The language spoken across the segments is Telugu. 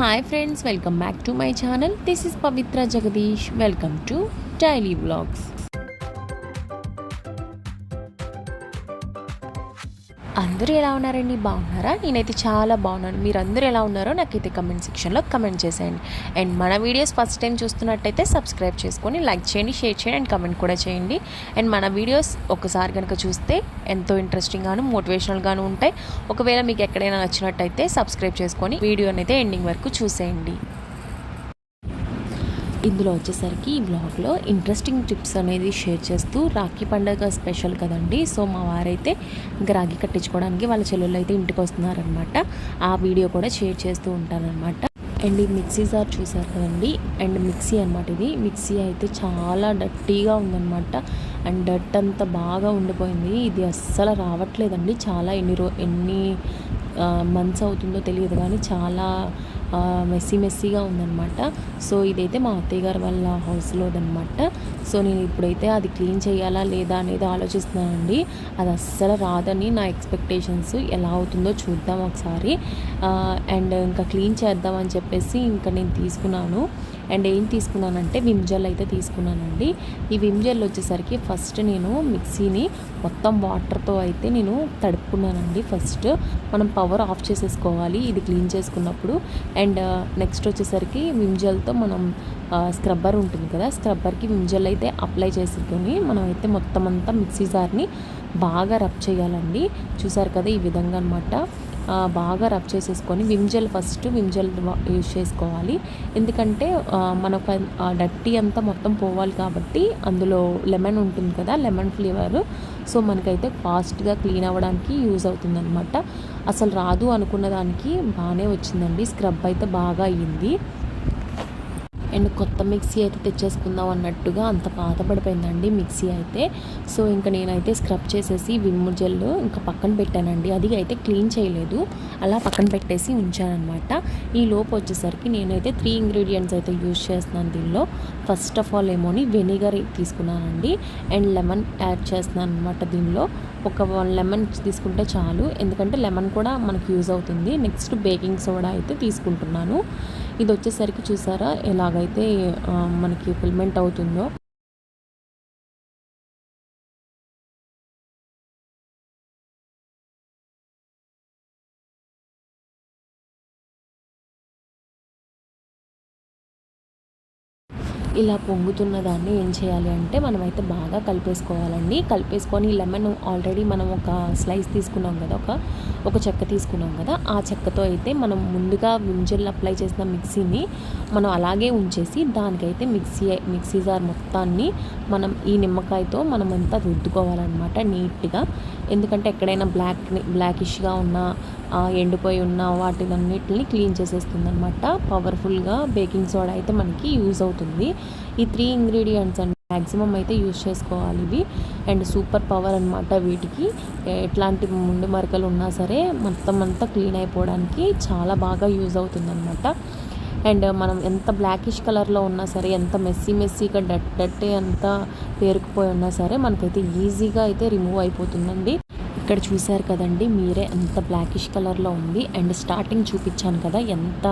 Hi friends, welcome back to my channel. This is Pavitra Jagadish. Welcome to Daily Vlogs. అందరూ ఎలా ఉన్నారండి బాగున్నారా నేనైతే చాలా బాగున్నాను మీరు అందరూ ఎలా ఉన్నారో నాకైతే కమెంట్ సెక్షన్లో కమెంట్ చేసేయండి అండ్ మన వీడియోస్ ఫస్ట్ టైం చూస్తున్నట్టయితే సబ్స్క్రైబ్ చేసుకొని లైక్ చేయండి షేర్ చేయండి అండ్ కమెంట్ కూడా చేయండి అండ్ మన వీడియోస్ ఒకసారి కనుక చూస్తే ఎంతో ఇంట్రెస్టింగ్గాను మోటివేషనల్గాను ఉంటాయి ఒకవేళ మీకు ఎక్కడైనా నచ్చినట్టయితే సబ్స్క్రైబ్ చేసుకొని వీడియోనైతే ఎండింగ్ వరకు చూసేయండి ఇందులో వచ్చేసరికి ఈ బ్లాగ్లో ఇంట్రెస్టింగ్ టిప్స్ అనేది షేర్ చేస్తూ రాఖీ పండుగ స్పెషల్ కదండి సో మా వారైతే ఇంకా రాఖీ కట్టించుకోవడానికి వాళ్ళ చెల్లెళ్ళు అయితే ఇంటికి వస్తున్నారనమాట ఆ వీడియో కూడా షేర్ చేస్తూ ఉంటానన్నమాట అండ్ ఈ మిక్సీ జార్ చూసారు కదండి అండ్ మిక్సీ అనమాట ఇది మిక్సీ అయితే చాలా డర్టీగా ఉందన్నమాట అండ్ డర్ట్ అంతా బాగా ఉండిపోయింది ఇది అస్సలు రావట్లేదండి చాలా ఎన్ని రో ఎన్ని మంత్స్ అవుతుందో తెలియదు కానీ చాలా మెస్సీ మెస్సీగా ఉందనమాట సో ఇదైతే మా అత్తయ్య గారు వాళ్ళ హౌస్లోదనమాట సో నేను ఇప్పుడైతే అది క్లీన్ చేయాలా లేదా అనేది ఆలోచిస్తున్నానండి అది అస్సలు రాదని నా ఎక్స్పెక్టేషన్స్ ఎలా అవుతుందో చూద్దాం ఒకసారి అండ్ ఇంకా క్లీన్ చేద్దామని చెప్పేసి ఇంకా నేను తీసుకున్నాను అండ్ ఏం తీసుకున్నానంటే విమ్ జెల్ అయితే తీసుకున్నానండి ఈ విమ్ జెల్ వచ్చేసరికి ఫస్ట్ నేను మిక్సీని మొత్తం వాటర్తో అయితే నేను తడుపుకున్నానండి ఫస్ట్ మనం పవర్ ఆఫ్ చేసేసుకోవాలి ఇది క్లీన్ చేసుకున్నప్పుడు అండ్ నెక్స్ట్ వచ్చేసరికి విమ్ జెల్తో మనం స్క్రబ్బర్ ఉంటుంది కదా స్క్రబ్బర్కి విమ్ జెల్ అయితే అప్లై చేసుకొని మనం అయితే మొత్తం అంతా మిక్సీ జార్ని బాగా రబ్ చేయాలండి చూసారు కదా ఈ విధంగా అనమాట బాగా రబ్ చేసేసుకొని జెల్ ఫస్ట్ జెల్ యూజ్ చేసుకోవాలి ఎందుకంటే మనకు డట్టి అంతా మొత్తం పోవాలి కాబట్టి అందులో లెమన్ ఉంటుంది కదా లెమన్ ఫ్లేవర్ సో మనకైతే ఫాస్ట్గా క్లీన్ అవ్వడానికి యూజ్ అవుతుంది అనమాట అసలు రాదు అనుకున్న దానికి బాగానే వచ్చిందండి స్క్రబ్ అయితే బాగా అయ్యింది అండ్ కొత్త మిక్సీ అయితే తెచ్చేసుకుందాం అన్నట్టుగా అంత పాత పడిపోయిందండి మిక్సీ అయితే సో ఇంకా నేనైతే స్క్రబ్ చేసేసి విమ్ జెల్ ఇంకా పక్కన పెట్టానండి అది అయితే క్లీన్ చేయలేదు అలా పక్కన పెట్టేసి ఉంచానమాట ఈ లోపు వచ్చేసరికి నేనైతే త్రీ ఇంగ్రీడియంట్స్ అయితే యూజ్ చేస్తున్నాను దీనిలో ఫస్ట్ ఆఫ్ ఆల్ ఏమోని వెనిగర్ తీసుకున్నానండి అండ్ లెమన్ యాడ్ చేస్తున్నాను అనమాట దీనిలో ఒక వన్ లెమన్ తీసుకుంటే చాలు ఎందుకంటే లెమన్ కూడా మనకు యూజ్ అవుతుంది నెక్స్ట్ బేకింగ్ సోడా అయితే తీసుకుంటున్నాను ఇది వచ్చేసరికి చూసారా ఎలాగైతే మనకి ఫిల్మెంట్ అవుతుందో ఇలా పొంగుతున్న దాన్ని ఏం చేయాలి అంటే మనమైతే బాగా కలిపేసుకోవాలండి కలిపేసుకొని లెమన్ ఆల్రెడీ మనం ఒక స్లైస్ తీసుకున్నాం కదా ఒక ఒక చెక్క తీసుకున్నాం కదా ఆ చెక్కతో అయితే మనం ముందుగా వింజల్ అప్లై చేసిన మిక్సీని మనం అలాగే ఉంచేసి దానికైతే మిక్సీ మిక్సీ జార్ మొత్తాన్ని మనం ఈ నిమ్మకాయతో మనం అంతా రుద్దుకోవాలన్నమాట నీట్గా ఎందుకంటే ఎక్కడైనా బ్లాక్ బ్లాకిష్గా ఉన్న ఎండిపోయి ఉన్న వాటిలన్నిటిని క్లీన్ చేసేస్తుంది అనమాట పవర్ఫుల్గా బేకింగ్ సోడా అయితే మనకి యూజ్ అవుతుంది ఈ త్రీ ఇంగ్రీడియంట్స్ అండి మ్యాక్సిమం అయితే యూజ్ చేసుకోవాలి ఇవి అండ్ సూపర్ పవర్ అనమాట వీటికి ఎట్లాంటి ముండు మరకలు ఉన్నా సరే మొత్తం అంతా క్లీన్ అయిపోవడానికి చాలా బాగా యూజ్ అవుతుందన్నమాట అండ్ మనం ఎంత బ్లాకిష్ కలర్లో ఉన్నా సరే ఎంత మెస్సీ మెస్సీగా డట్ డట్టే అంత పేరుకుపోయి ఉన్నా సరే మనకైతే ఈజీగా అయితే రిమూవ్ అయిపోతుందండి ఇక్కడ చూశారు కదండి మీరే ఎంత బ్లాకిష్ కలర్లో ఉంది అండ్ స్టార్టింగ్ చూపించాను కదా ఎంత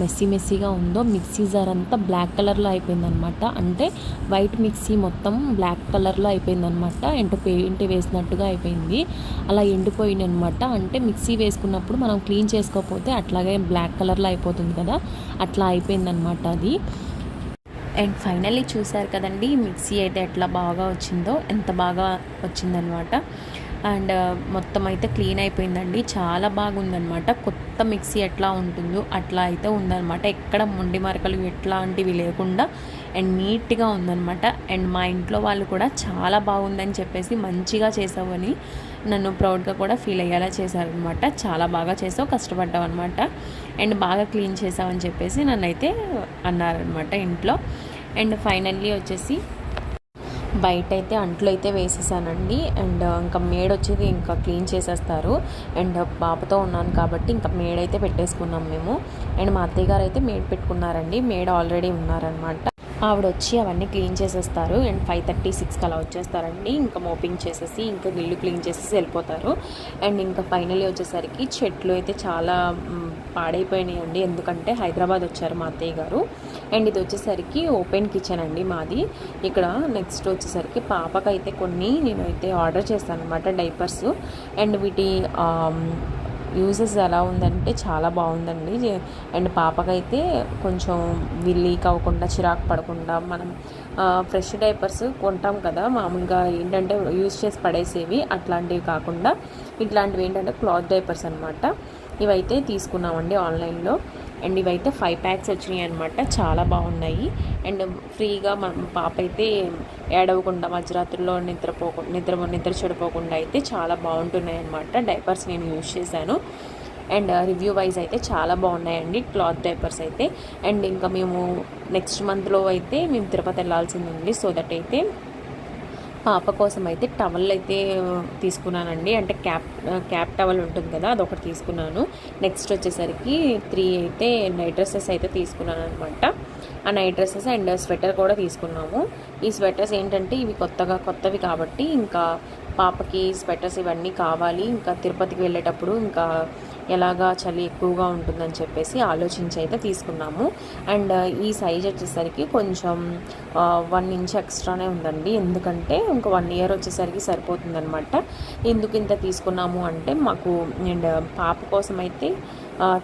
మెస్సీ మెస్సీగా ఉందో మిక్సీ జార్ అంతా బ్లాక్ కలర్లో అయిపోయిందనమాట అంటే వైట్ మిక్సీ మొత్తం బ్లాక్ కలర్లో అయిపోయిందనమాట ఎంటో పెయింట్ వేసినట్టుగా అయిపోయింది అలా ఎండిపోయింది అనమాట అంటే మిక్సీ వేసుకున్నప్పుడు మనం క్లీన్ చేసుకోకపోతే అట్లాగే బ్లాక్ కలర్లో అయిపోతుంది కదా అట్లా అయిపోయిందనమాట అది అండ్ ఫైనల్లీ చూశారు కదండి మిక్సీ అయితే ఎట్లా బాగా వచ్చిందో ఎంత బాగా వచ్చిందనమాట అండ్ మొత్తం అయితే క్లీన్ అయిపోయిందండి చాలా బాగుందనమాట కొత్త మిక్సీ ఎట్లా ఉంటుందో అట్లా అయితే ఉందనమాట ఎక్కడ మొండి మరకలు ఎట్లాంటివి లేకుండా అండ్ నీట్గా ఉందనమాట అండ్ మా ఇంట్లో వాళ్ళు కూడా చాలా బాగుందని చెప్పేసి మంచిగా చేసావు అని నన్ను ప్రౌడ్గా కూడా ఫీల్ అయ్యేలా చేశారనమాట చాలా బాగా చేసావు కష్టపడ్డావు అనమాట అండ్ బాగా క్లీన్ చేసావని చెప్పేసి నన్ను అయితే అన్నారనమాట ఇంట్లో అండ్ ఫైనల్లీ వచ్చేసి బయట అయితే అంట్లు అయితే వేసేసానండి అండ్ ఇంకా మేడ్ వచ్చేది ఇంకా క్లీన్ చేసేస్తారు అండ్ పాపతో ఉన్నాను కాబట్టి ఇంకా మేడ్ అయితే పెట్టేసుకున్నాం మేము అండ్ మా అత్తయ్య గారు అయితే మేడ్ పెట్టుకున్నారండి మేడ్ ఆల్రెడీ ఉన్నారనమాట ఆవిడ వచ్చి అవన్నీ క్లీన్ చేసేస్తారు అండ్ ఫైవ్ థర్టీ సిక్స్కి అలా వచ్చేస్తారండి ఇంకా మోపింగ్ చేసేసి ఇంకా గిల్లు క్లీన్ చేసేసి వెళ్ళిపోతారు అండ్ ఇంకా ఫైనలీ వచ్చేసరికి చెట్లు అయితే చాలా పాడైపోయినాయండి ఎందుకంటే హైదరాబాద్ వచ్చారు మా అత్తయ్య గారు అండ్ ఇది వచ్చేసరికి ఓపెన్ కిచెన్ అండి మాది ఇక్కడ నెక్స్ట్ వచ్చేసరికి పాపకైతే కొన్ని నేనైతే ఆర్డర్ చేశాను అనమాట డైపర్స్ అండ్ వీటి యూజెస్ ఎలా ఉందంటే చాలా బాగుందండి అండ్ పాపకైతే కొంచెం లీక్ అవ్వకుండా చిరాకు పడకుండా మనం ఫ్రెష్ డైపర్స్ కొంటాం కదా మామూలుగా ఏంటంటే యూజ్ చేసి పడేసేవి అట్లాంటివి కాకుండా ఇట్లాంటివి ఏంటంటే క్లాత్ డైపర్స్ అనమాట ఇవైతే తీసుకున్నామండి ఆన్లైన్లో అండ్ ఇవైతే ఫైవ్ ప్యాక్స్ వచ్చినాయి అనమాట చాలా బాగున్నాయి అండ్ ఫ్రీగా మన పాప అయితే ఏడవకుండా మధ్యరాత్రిలో నిద్రపోకుండా నిద్ర నిద్ర చెడిపోకుండా అయితే చాలా బాగుంటున్నాయి అనమాట డైపర్స్ నేను యూజ్ చేశాను అండ్ రివ్యూ వైజ్ అయితే చాలా బాగున్నాయండి క్లాత్ డైపర్స్ అయితే అండ్ ఇంకా మేము నెక్స్ట్ మంత్లో అయితే మేము తిరుపతి వెళ్ళాల్సింది ఉంది సో దట్ అయితే పాప కోసం అయితే టవల్ అయితే తీసుకున్నానండి అంటే క్యాప్ క్యాప్ టవల్ ఉంటుంది కదా అదొకటి తీసుకున్నాను నెక్స్ట్ వచ్చేసరికి త్రీ అయితే నైట్ డ్రెస్సెస్ అయితే తీసుకున్నాను అనమాట ఆ నైట్ డ్రెస్సెస్ అండ్ స్వెటర్ కూడా తీసుకున్నాము ఈ స్వెటర్స్ ఏంటంటే ఇవి కొత్తగా కొత్తవి కాబట్టి ఇంకా పాపకి స్వెటర్స్ ఇవన్నీ కావాలి ఇంకా తిరుపతికి వెళ్ళేటప్పుడు ఇంకా ఎలాగా చలి ఎక్కువగా ఉంటుందని చెప్పేసి ఆలోచించి అయితే తీసుకున్నాము అండ్ ఈ సైజ్ వచ్చేసరికి కొంచెం వన్ ఇంచ్ ఎక్స్ట్రానే ఉందండి ఎందుకంటే ఇంక వన్ ఇయర్ వచ్చేసరికి సరిపోతుందనమాట ఎందుకు ఇంత తీసుకున్నాము అంటే మాకు అండ్ పాప కోసం అయితే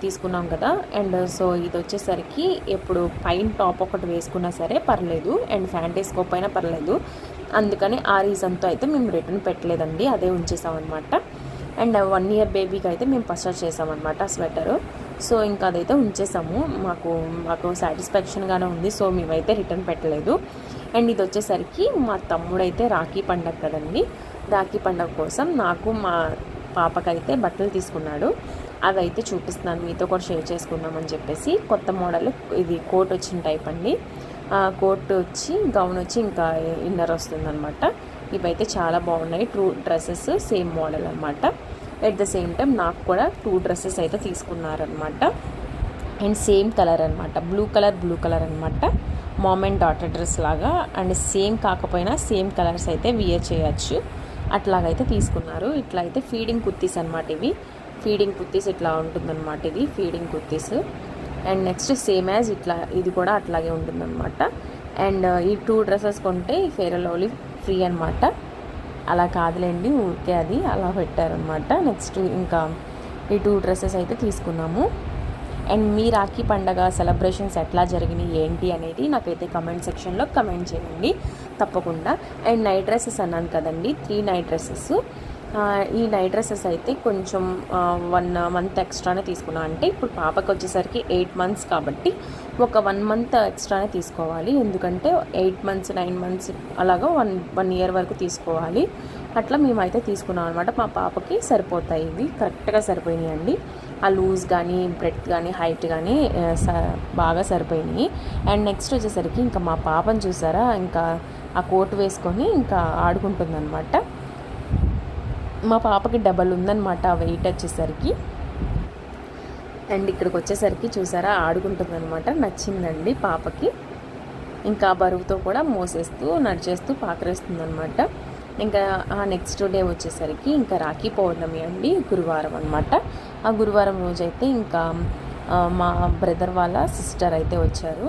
తీసుకున్నాం కదా అండ్ సో ఇది వచ్చేసరికి ఇప్పుడు పైన టాప్ ఒకటి వేసుకున్నా సరే పర్లేదు అండ్ ఫ్యాంట్ అయినా పర్లేదు అందుకని ఆ రీజన్తో అయితే మేము రిటర్న్ పెట్టలేదండి అదే ఉంచేసామన్నమాట అండ్ వన్ ఇయర్ బేబీకి అయితే మేము పర్చేస్ చేసామన్నమాట స్వెటరు సో ఇంకా అదైతే ఉంచేసాము మాకు మాకు సాటిస్ఫాక్షన్గానే ఉంది సో మేమైతే రిటర్న్ పెట్టలేదు అండ్ ఇది వచ్చేసరికి మా తమ్ముడైతే రాఖీ పండగ కదండి రాఖీ పండగ కోసం నాకు మా పాపకైతే బట్టలు తీసుకున్నాడు అవైతే చూపిస్తున్నాను మీతో కూడా షేర్ చేసుకుందామని చెప్పేసి కొత్త మోడల్ ఇది కోట్ వచ్చిన టైప్ అండి కోట్ వచ్చి గౌన్ వచ్చి ఇంకా ఇన్నర్ వస్తుందన్నమాట ఇవైతే చాలా బాగున్నాయి టూ డ్రెస్సెస్ సేమ్ మోడల్ అనమాట ఎట్ ద సేమ్ టైం నాకు కూడా టూ డ్రెస్సెస్ అయితే తీసుకున్నారనమాట అండ్ సేమ్ కలర్ అనమాట బ్లూ కలర్ బ్లూ కలర్ అనమాట మామ్ అండ్ డాటర్ డ్రెస్ లాగా అండ్ సేమ్ కాకపోయినా సేమ్ కలర్స్ అయితే వియర్ చేయొచ్చు అట్లాగైతే తీసుకున్నారు ఇట్లా అయితే ఫీడింగ్ కుర్తీస్ అనమాట ఇవి ఫీడింగ్ కుర్తీస్ ఇట్లా ఉంటుందన్నమాట ఇది feeding kurtis and next same as ఇట్లా ఇది కూడా అట్లాగే ఉంటుందన్నమాట అండ్ uh, ఈ టూ డ్రెస్సెస్ కొంటే ఫేర్ అండ్ లవ్లీ ఫ్రీ అనమాట అలా కాదులేండి ఊరికే అది అలా పెట్టారనమాట నెక్స్ట్ ఇంకా ఈ టూ డ్రెస్సెస్ అయితే తీసుకున్నాము అండ్ మీ రాఖీ పండగ సెలబ్రేషన్స్ ఎట్లా జరిగినాయి ఏంటి అనేది నాకైతే కమెంట్ సెక్షన్లో కమెంట్ చేయండి తప్పకుండా అండ్ నైట్ డ్రెస్సెస్ అన్నాను కదండి త్రీ నైట్ డ్రెస్సెస్ ఈ నైట్ డ్రెస్సెస్ అయితే కొంచెం వన్ మంత్ ఎక్స్ట్రానే తీసుకున్నాను అంటే ఇప్పుడు పాపకు వచ్చేసరికి ఎయిట్ మంత్స్ కాబట్టి ఒక వన్ మంత్ ఎక్స్ట్రానే తీసుకోవాలి ఎందుకంటే ఎయిట్ మంత్స్ నైన్ మంత్స్ అలాగా వన్ వన్ ఇయర్ వరకు తీసుకోవాలి అట్లా మేమైతే తీసుకున్నాం అనమాట మా పాపకి సరిపోతాయి ఇవి కరెక్ట్గా సరిపోయినాయి అండి ఆ లూజ్ కానీ బ్రెడ్ కానీ హైట్ కానీ బాగా సరిపోయినాయి అండ్ నెక్స్ట్ వచ్చేసరికి ఇంకా మా పాపను చూసారా ఇంకా ఆ కోట్ వేసుకొని ఇంకా అనమాట మా పాపకి డబల్ ఉందన్నమాట వెయిట్ వచ్చేసరికి అండ్ ఇక్కడికి వచ్చేసరికి చూసారా ఆడుకుంటుందన్నమాట నచ్చిందండి పాపకి ఇంకా బరువుతో కూడా మోసేస్తూ నడిచేస్తూ పాకరేస్తుందన్నమాట ఇంకా ఆ నెక్స్ట్ డే వచ్చేసరికి ఇంకా రాఖీ పౌర్ణమి అండి గురువారం అనమాట ఆ గురువారం రోజైతే ఇంకా మా బ్రదర్ వాళ్ళ సిస్టర్ అయితే వచ్చారు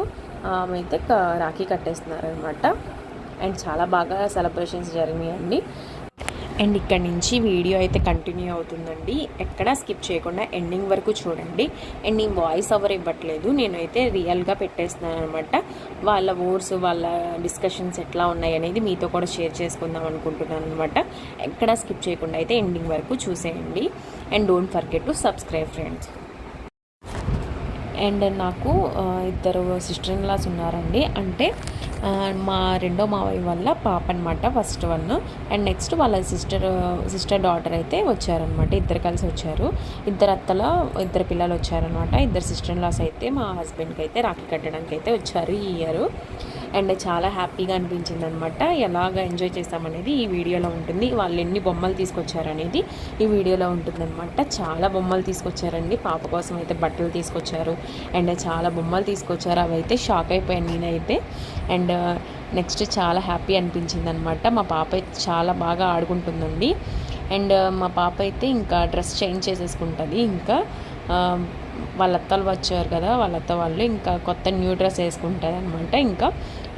ఆమె అయితే రాఖీ కట్టేస్తున్నారనమాట అండ్ చాలా బాగా సెలబ్రేషన్స్ జరిగినాయండి అండ్ ఇక్కడ నుంచి వీడియో అయితే కంటిన్యూ అవుతుందండి ఎక్కడ స్కిప్ చేయకుండా ఎండింగ్ వరకు చూడండి అండ్ నేను వాయిస్ ఓవర్ ఇవ్వట్లేదు నేనైతే రియల్గా పెట్టేస్తున్నాను అనమాట వాళ్ళ ఓర్స్ వాళ్ళ డిస్కషన్స్ ఎట్లా ఉన్నాయి అనేది మీతో కూడా షేర్ చేసుకుందాం అనుకుంటున్నాను అనమాట ఎక్కడ స్కిప్ చేయకుండా అయితే ఎండింగ్ వరకు చూసేయండి and don't forget to subscribe friends and నాకు ఇద్దరు సిస్టర్ ఇన్ లాస్ ఉన్నారండి అంటే మా రెండో మావయ్య వల్ల పాప అనమాట ఫస్ట్ వన్ అండ్ నెక్స్ట్ వాళ్ళ సిస్టర్ సిస్టర్ డాటర్ అయితే వచ్చారనమాట ఇద్దరు కలిసి వచ్చారు ఇద్దరు అత్తల ఇద్దరు పిల్లలు వచ్చారనమాట ఇద్దరు సిస్టర్ ఇన్ లాస్ అయితే మా హస్బెండ్కి అయితే రాఖీ కట్టడానికి అయితే వచ్చారు ఈ ఇయర్ అండ్ చాలా హ్యాపీగా అనిపించింది అనమాట ఎలాగ ఎంజాయ్ చేస్తామనేది ఈ వీడియోలో ఉంటుంది వాళ్ళు ఎన్ని బొమ్మలు తీసుకొచ్చారనేది ఈ వీడియోలో అనమాట చాలా బొమ్మలు తీసుకొచ్చారండి పాప కోసం అయితే బట్టలు తీసుకొచ్చారు అండ్ చాలా బొమ్మలు తీసుకొచ్చారు అవి అయితే షాక్ అయిపోయాను నేనైతే అండ్ నెక్స్ట్ చాలా హ్యాపీ అనిపించింది అనమాట మా పాప అయితే చాలా బాగా ఆడుకుంటుందండి అండ్ మా పాప అయితే ఇంకా డ్రెస్ చేంజ్ చేసేసుకుంటుంది ఇంకా వాళ్ళ అత్తలు వచ్చారు కదా వాళ్ళ అత్త వాళ్ళు ఇంకా కొత్త న్యూ డ్రెస్ వేసుకుంటారు అనమాట ఇంకా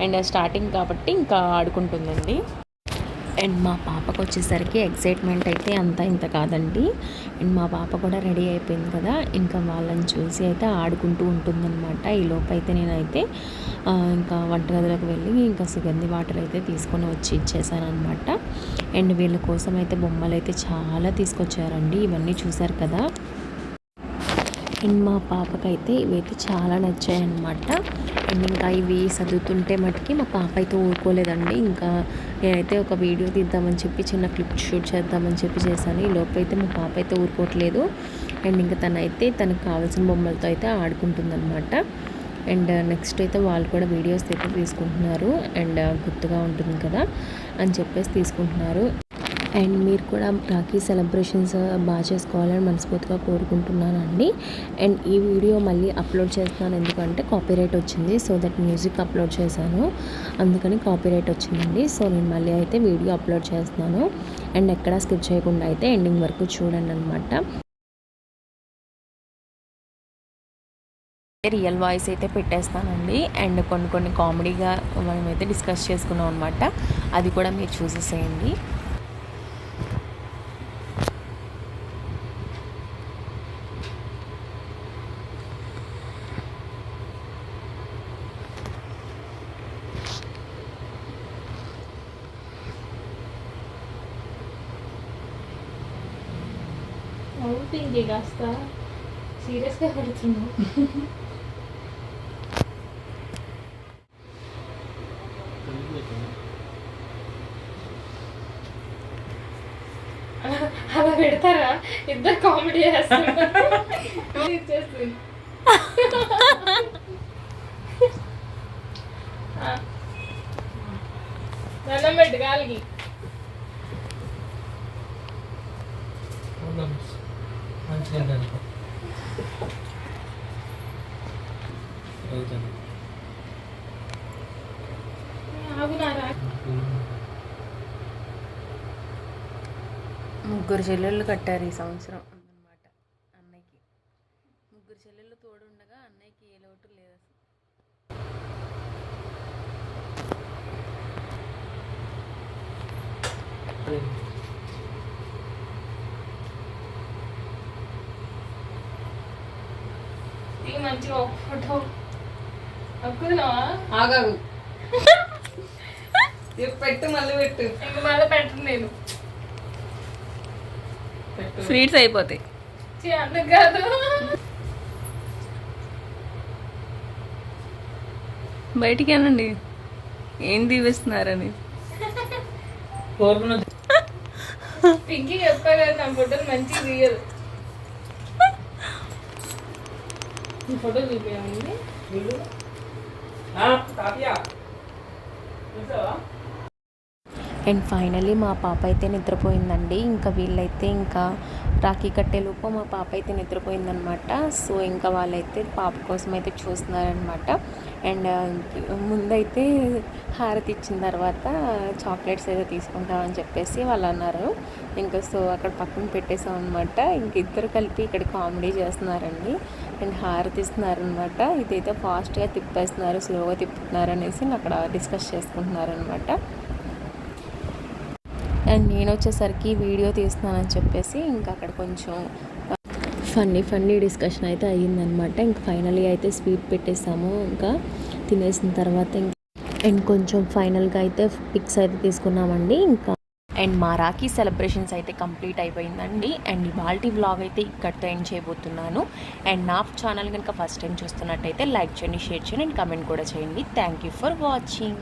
అండ్ స్టార్టింగ్ కాబట్టి ఇంకా ఆడుకుంటుందండి అండ్ మా పాపకు వచ్చేసరికి ఎక్సైట్మెంట్ అయితే అంత ఇంత కాదండి అండ్ మా పాప కూడా రెడీ అయిపోయింది కదా ఇంకా వాళ్ళని చూసి అయితే ఆడుకుంటూ ఉంటుందన్నమాట ఈ అయితే నేనైతే ఇంకా వంటగదిలోకి వెళ్ళి ఇంకా సుగంధి వాటర్ అయితే తీసుకొని వచ్చి ఇచ్చేసాను అనమాట అండ్ వీళ్ళ కోసం అయితే బొమ్మలు అయితే చాలా తీసుకొచ్చారండి ఇవన్నీ చూశారు కదా అండ్ మా పాపకైతే ఇవైతే చాలా నచ్చాయన్నమాట అండ్ ఇంకా ఇవి చదువుతుంటే మటుకి మా పాప అయితే ఊరుకోలేదండి ఇంకా నేనైతే ఒక వీడియో తీద్దామని చెప్పి చిన్న క్లిప్ షూట్ చేద్దామని చెప్పి చేశాను ఈ లోపైతే మా పాప అయితే ఊరుకోవట్లేదు అండ్ ఇంకా అయితే తనకు కావాల్సిన బొమ్మలతో అయితే ఆడుకుంటుందన్నమాట అండ్ నెక్స్ట్ అయితే వాళ్ళు కూడా వీడియోస్ అయితే తీసుకుంటున్నారు అండ్ గుర్తుగా ఉంటుంది కదా అని చెప్పేసి తీసుకుంటున్నారు అండ్ మీరు కూడా రాఖీ సెలబ్రేషన్స్ బాగా చేసుకోవాలని మనస్ఫూర్తిగా కోరుకుంటున్నాను అండి అండ్ ఈ వీడియో మళ్ళీ అప్లోడ్ చేస్తున్నాను ఎందుకంటే కాపీరైట్ వచ్చింది సో దట్ మ్యూజిక్ అప్లోడ్ చేశాను అందుకని కాపీరైట్ వచ్చిందండి సో నేను మళ్ళీ అయితే వీడియో అప్లోడ్ చేస్తున్నాను అండ్ ఎక్కడా స్కిప్ చేయకుండా అయితే ఎండింగ్ వరకు చూడండి అనమాట రియల్ వాయిస్ అయితే పెట్టేస్తానండి అండ్ కొన్ని కొన్ని కామెడీగా మనమైతే డిస్కస్ చేసుకున్నాం అనమాట అది కూడా మీరు చూసేసేయండి అవుతుంది కాస్త సీరియస్గా పడుతున్నావు అలా పెడతారా ఇద్దరు కామెడీ చేస్తారు చేస్తుంది దండం పెట్టుకోవాలి ముగ్గురు చెల్లెళ్ళు కట్టారు ఈ సంవత్సరం అన్నమాట అన్నయ్యకి ముగ్గురు చెల్లెళ్ళు తోడుండగా అన్నయ్యకి ఏ లోటు లేదు అసలు Thank you. మంచిగా ఆగాగు పెట్టు మళ్ళీ పెట్టు మళ్ళీ పెట్టను నేను స్వీట్స్ అయిపోతాయి అందుకు కాదు బయటికి అనండి ఏం దీవిస్తున్నారని పింకి చెప్పాలి నా ఫోటోలు మంచి తీయదు ఫోటో చూపించండి వీళ్ళు అండ్ ఫైనలీ మా పాప అయితే నిద్రపోయిందండి ఇంకా వీళ్ళైతే ఇంకా రాఖీ కట్టేలోపు మా పాప అయితే నిద్రపోయిందనమాట సో ఇంకా వాళ్ళైతే పాప కోసం అయితే చూస్తున్నారనమాట అండ్ ముందైతే హారతి ఇచ్చిన తర్వాత చాక్లెట్స్ అయితే తీసుకుంటామని చెప్పేసి వాళ్ళు అన్నారు ఇంకా సో అక్కడ పక్కన పెట్టేసాం అనమాట ఇంక ఇద్దరు కలిపి ఇక్కడ కామెడీ చేస్తున్నారండి అండ్ హారతి ఇస్తున్నారనమాట ఇదైతే ఫాస్ట్గా తిప్పేస్తున్నారు స్లోగా తిప్పుతున్నారు అనేసి అక్కడ డిస్కస్ చేసుకుంటున్నారనమాట అండ్ నేను వచ్చేసరికి వీడియో తీస్తున్నానని చెప్పేసి ఇంకా అక్కడ కొంచెం ఫన్నీ ఫన్నీ డిస్కషన్ అయితే అయ్యిందనమాట ఇంక ఫైనల్గా అయితే స్వీట్ పెట్టేసాము ఇంకా తినేసిన తర్వాత ఇంకా అండ్ కొంచెం ఫైనల్గా అయితే పిక్స్ అయితే తీసుకున్నామండి ఇంకా అండ్ మా రాఖీ సెలబ్రేషన్స్ అయితే కంప్లీట్ అయిపోయిందండి అండ్ ఇవాళ బ్లాగ్ అయితే ఇక్కడితో ఎండ్ చేయబోతున్నాను అండ్ నా ఛానల్ కనుక ఫస్ట్ టైం చూస్తున్నట్టయితే లైక్ చేయండి షేర్ చేయండి అండ్ కమెంట్ కూడా చేయండి థ్యాంక్ యూ ఫర్ వాచింగ్